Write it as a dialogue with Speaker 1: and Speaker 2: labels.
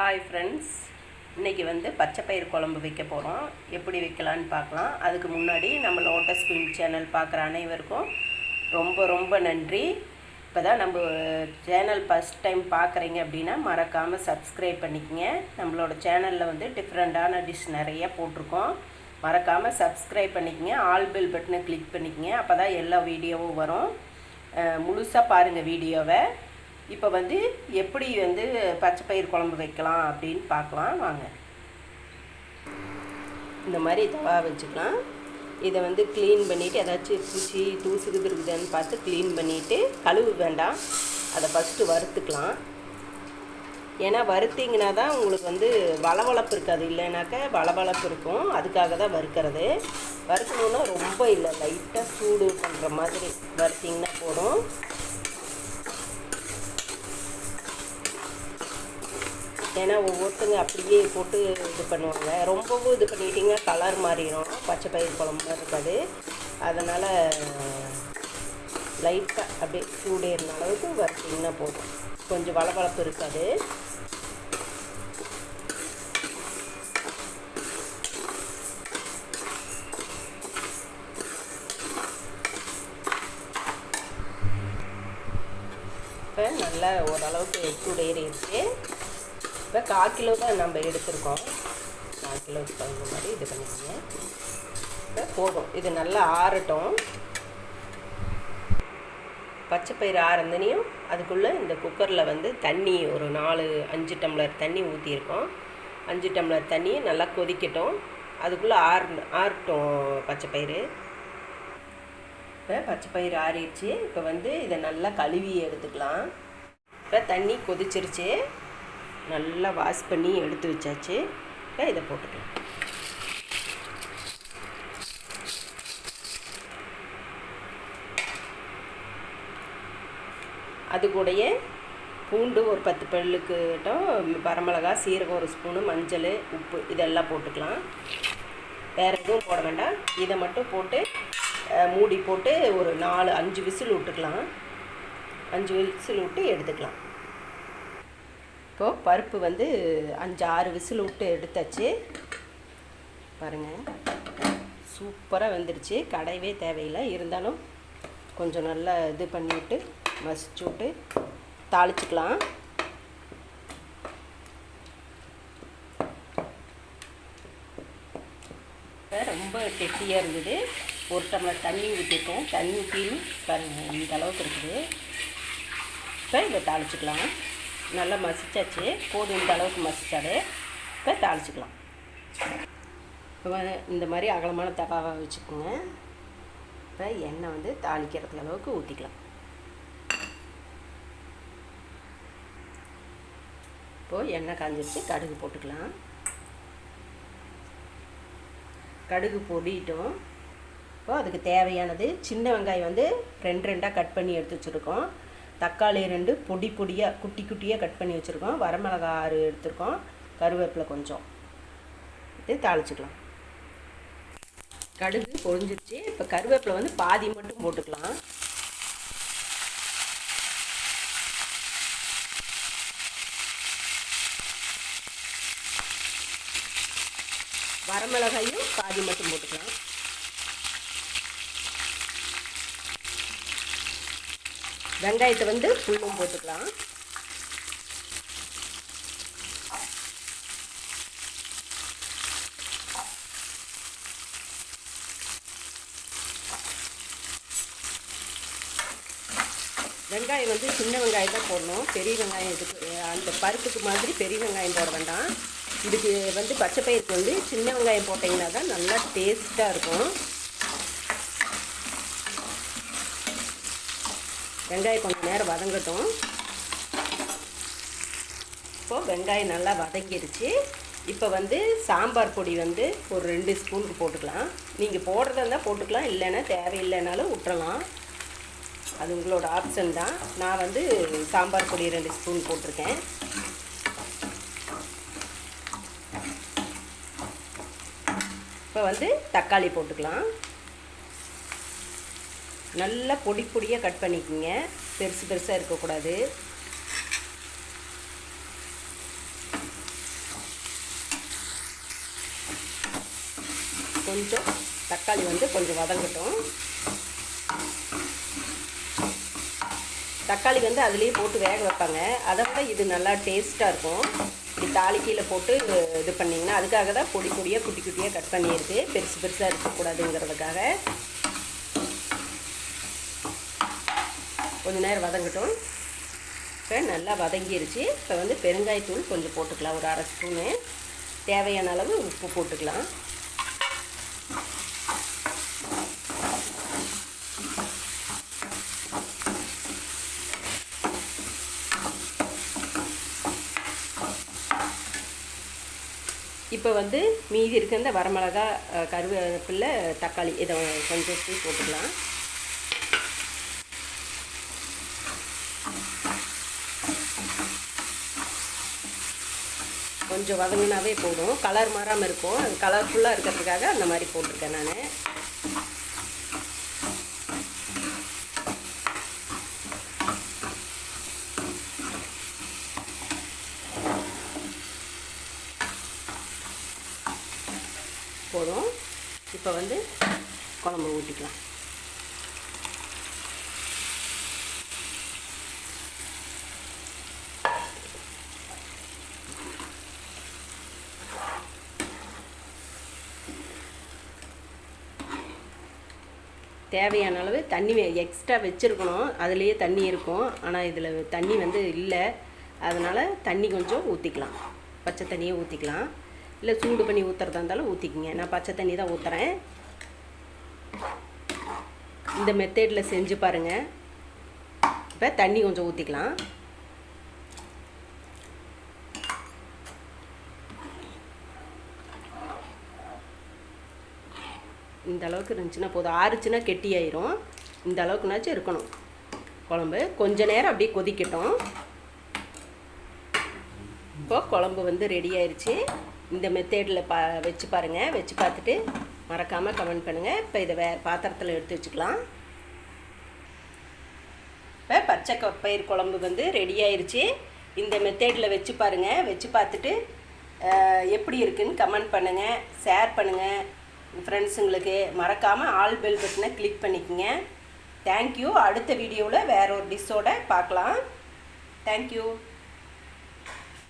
Speaker 1: Hi friends இன்றைக்கி வந்து பச்சை பயிர் குழம்பு வைக்க போகிறோம் எப்படி வைக்கலான்னு பார்க்கலாம். அதுக்கு முன்னாடி நம்ம லோட்டஸ் குயின் சேனல் பார்க்குற அனைவருக்கும் ரொம்ப ரொம்ப நன்றி. இப்போ தான் நம்ம சேனல் ஃபஸ்ட் டைம் பார்க்குறீங்க அப்படின்னா மறக்காமல் சப்ஸ்கிரைப் பண்ணிக்கங்க. நம்மளோட சேனலில் வந்து டிஃப்ரெண்ட்டான டிஷ் நிறைய போட்டிருக்கோம். மறக்காமல் சப்ஸ்கிரைப் பண்ணிக்கங்க. ஆல் பெல் பட்டனை கிளிக் பண்ணிக்கங்க. அப்போ தான் எல்லா வீடியோவும் வரும். முழுசாக பாருங்கள் வீடியோவை இப்போ வந்து எப்படி வந்து பச்சை பயிர் குழம்பு வைக்கலாம் அப்படின்னு பார்க்கலாம் வாங்க. இந்த மாதிரி தவா வச்சுக்கலாம். இதை வந்து க்ளீன் பண்ணிவிட்டு ஏதாச்சும் பூச்சி தூசு இருக்குதுன்னு பார்த்து க்ளீன் பண்ணிவிட்டு கழுவு வேண்டாம். அதை ஃபஸ்ட்டு வறுத்துக்கலாம். ஏன்னா வறுத்திங்கன்னா தான் உங்களுக்கு வந்து வளவளப்பு இருக்காது. இல்லைனாக்கா வளவளப்பு இருக்கும். அதுக்காக தான் வறுக்கிறது. வறுக்கணுன்னா ரொம்ப இல்லை. லைட்டாக சூடு பண்ணுற மாதிரி வறுத்திங்கன்னா போதும். ஏன்னா ஒவ்வொருத்தங்க அப்படியே போட்டு இது பண்ணுவாங்க. ரொம்பவும் இது பண்ணிட்டிங்கன்னா கலர் மாறிடும் பச்சை பயிர் குழம்பு இருக்காது. அதனால் லைட்டாக அப்படியே சூடேறின அளவுக்கு வறுத்திங்கன்னா போதும். கொஞ்சம் வளவளப்பு இருக்காது. இப்போ நல்லா ஓரளவுக்கு சூடேறிடுச்சு. இப்போ கால் கிலோ தான் நம்ம எடுத்திருக்கோம். கால் கிலோக்கு தகுந்த மாதிரி இது பண்ணிக்கோங்க. இப்போ போதும். இது நல்லா ஆறட்டும். பச்சை பயிர் ஆறந்தனையும் அதுக்குள்ளே இந்த குக்கரில் வந்து தண்ணி ஒரு நாலு அஞ்சு டம்ளர் தண்ணி ஊற்றியிருக்கோம் அஞ்சு டம்ளர் தண்ணி நல்லா கொதிக்கட்டும். அதுக்குள்ளே ஆறு ஆறட்டும் பச்சை பயிறு. இப்போ பச்சை பயிறு ஆறிடுச்சு. இப்போ வந்து இதை நல்லா கழுவி எடுத்துக்கலாம். இப்போ தண்ணி கொதிச்சிருச்சு. நல்லா வாஷ் பண்ணி எடுத்து வச்சாச்சு. இப்போ இதை போட்டுக்கலாம். அது கூடயே பூண்டு ஒரு பத்து பல்லுக்கிட்டும் வரமிளகா சீரகம் ஒரு ஸ்பூனு மஞ்சள் உப்பு இதெல்லாம் போட்டுக்கலாம். வேறு எதுவும் போட வேண்டாம். இதை மட்டும் போட்டு மூடி போட்டு ஒரு நாலு அஞ்சு விசில் விட்டுக்கலாம். அஞ்சு விசில் விட்டு எடுத்துக்கலாம். இப்போது பருப்பு வந்து அஞ்சு ஆறு விசில் விட்டு எடுத்தாச்சு. பாருங்கள் சூப்பராக வெந்துருச்சு. கடையவே தேவையில்லை. இருந்தாலும் கொஞ்சம் நல்லா இது பண்ணிவிட்டு மசிச்சு விட்டு தாளிச்சிக்கலாம். ரொம்ப கெட்டியாக இருந்தது. ஒரு டம்ளர் தண்ணி ஊற்றிருக்கோம் தண்ணி ஊற்றின்னு பாருங்கள் இந்த அளவுக்கு இருக்குது. இப்போ இதை தாளிச்சிக்கலாம். நல்லா மசிச்சாச்சு. போதும் இந்த அளவுக்கு மசித்தாலே இப்போ தாளிச்சிக்கலாம். இப்போ இந்த மாதிரி அகலமான தவாவை வச்சுக்கோங்க. இப்போ எண்ணெய் வந்து தாளிக்கிறதுக்கு அளவுக்கு ஊற்றிக்கலாம் இப்போது எண்ணெய் காஞ்சிருச்சு கடுகு போட்டுக்கலாம். கடுகு பொடிட்டோம். இப்போ அதுக்கு தேவையானது சின்ன வெங்காயம் வந்து ரெண்டு ரெண்டாக கட் பண்ணி எடுத்து வச்சுருக்கோம். தக்காளி ரெண்டு பொடி பொடியாக குட்டி குட்டியாக கட் பண்ணி வச்சுருக்கோம். வரமிளகா ஆறு எடுத்துருக்கோம். கருவேப்பிலை கொஞ்சம். இது தாளிச்சிக்கலாம். கடுகு பொழிஞ்சிருச்சு இப்போ கருவேப்பிலை வந்து பாதி மட்டும் போட்டுக்கலாம். வரமிளகாயும் பாதி மட்டும் போட்டுக்கலாம். வெங்காயத்தை வந்து ஃபுல்லும் போட்டுக்கலாம். வெங்காயம் வந்து சின்ன வெங்காயம் தான் போடணும். பெரிய வெங்காயம் இதுக்கு அந்த பருப்புக்கு மாதிரி பெரிய வெங்காயம் போட வேண்டாம். இதுக்கு வந்து பச்சை பயிருக்கு வந்து சின்ன வெங்காயம் போட்டிங்கன்னா தான் நல்லா டேஸ்ட்டாக இருக்கும். வெங்காயம் கொஞ்சம் நேரம் வதங்கட்டும். இப்போது வெங்காயம் நல்லா வதங்கிருச்சு இப்போ வந்து சாம்பார் பொடி வந்து ஒரு ரெண்டு ஸ்பூனுக்கு போட்டுக்கலாம். நீங்கள் போடுறதா இருந்தால் போட்டுக்கலாம். இல்லைன்னா தேவையில்லைனாலும் விட்டுறலாம் அது உங்களோட ஆப்ஷன் தான். நான் வந்து சாம்பார் பொடி ரெண்டு ஸ்பூன் போட்டிருக்கேன். இப்போ வந்து தக்காளி போட்டுக்கலாம். நல்லா பொடி பொடியாக கட் பண்ணிக்கோங்க. பெருசு பெருசாக இருக்கக்கூடாது. கொஞ்சம் தக்காளி வந்து கொஞ்சம் வதங்கட்டும். தக்காளி வந்து அதுலேயே போட்டு வேக வைப்பாங்க. அதை விட இது நல்லா டேஸ்ட்டாக இருக்கும். இப்படி கீழே போட்டு இது பண்ணிங்கன்னா அதுக்காக தான் பொடி பொடியாக குட்டி குட்டியாக கட் பண்ணியிருக்கு. பெருசு பெருசாக இருக்கக்கூடாதுங்கிறதுக்காக. கொஞ்சம் நேரம் வதங்கட்டும். இப்போ நல்லா வதங்கிருச்சு. இப்போ வந்து பெருங்காயத்தூள் கொஞ்சம் போட்டுக்கலாம். ஒரு அரை ஸ்பூனு. தேவையான அளவு உப்பு போட்டுக்கலாம். இப்போ வந்து மீதி இருக்க இந்த வரமிளகா அஹ், தக்காளி இதை கொஞ்சம் போட்டுக்கலாம். கொஞ்சம் வதங்கினாவே போதும். கலர் மாறாமல் இருக்கும். அது கலர்ஃபுல்லாக இருக்கிறதுக்காக அந்த மாதிரி போட்டிருக்கேன் நான். போதும். இப்போ வந்து குழம்பு ஊற்றிக்கலாம் தேவையான அளவு தண்ணி எக்ஸ்ட்ரா வச்சுருக்கணும். அதுலேயே தண்ணி இருக்கும். ஆனால் இதில் தண்ணி வந்து இல்லை. அதனால் தண்ணி கொஞ்சம் ஊற்றிக்கலாம் பச்சை தண்ணியை ஊற்றிக்கலாம் இல்லை சூடு பண்ணி ஊற்றுறதா இருந்தாலும் ஊற்றிக்கிங்க நான் பச்சை தண்ணி தான் ஊற்றுறேன் இந்த மெத்தேடில் செஞ்சு பாருங்கள் இப்போ தண்ணி கொஞ்சம் ஊற்றிக்கலாம் இந்த அளவுக்கு இருந்துச்சுன்னா போதும். ஆறுச்சுன்னா கெட்டியாயிரும். இந்த அளவுக்குனாச்சும் இருக்கணும். குழம்பு. கொஞ்ச நேரம் அப்படியே கொதிக்கட்டும். இப்போ குழம்பு வந்து ரெடி ஆயிடுச்சு இந்த மெத்தேடில் பா வச்சு பாருங்கள் வச்சு பார்த்துட்டு மறக்காமல் கமெண்ட் பண்ணுங்கள் இப்போ இதை வே பாத்திரத்தில் எடுத்து வச்சுக்கலாம். இப்போ பச்சை பயிர் குழம்பு வந்து ரெடி ஆயிடுச்சு இந்த மெத்தேடில் வச்சு பாருங்கள் வச்சு பார்த்துட்டு எப்படி இருக்குன்னு கமெண்ட் பண்ணுங்கள் ஷேர் பண்ணுங்கள் ஃப்ரெண்ட்ஸுங்களுக்கு மறக்காமல் ஆல் பெல் பட்டனை கிளிக் பண்ணிக்கோங்க. தேங்க்யூ அடுத்த வீடியோவில் வேற ஒரு டிஷ்ஷோட பார்க்கலாம். தேங்க்யூ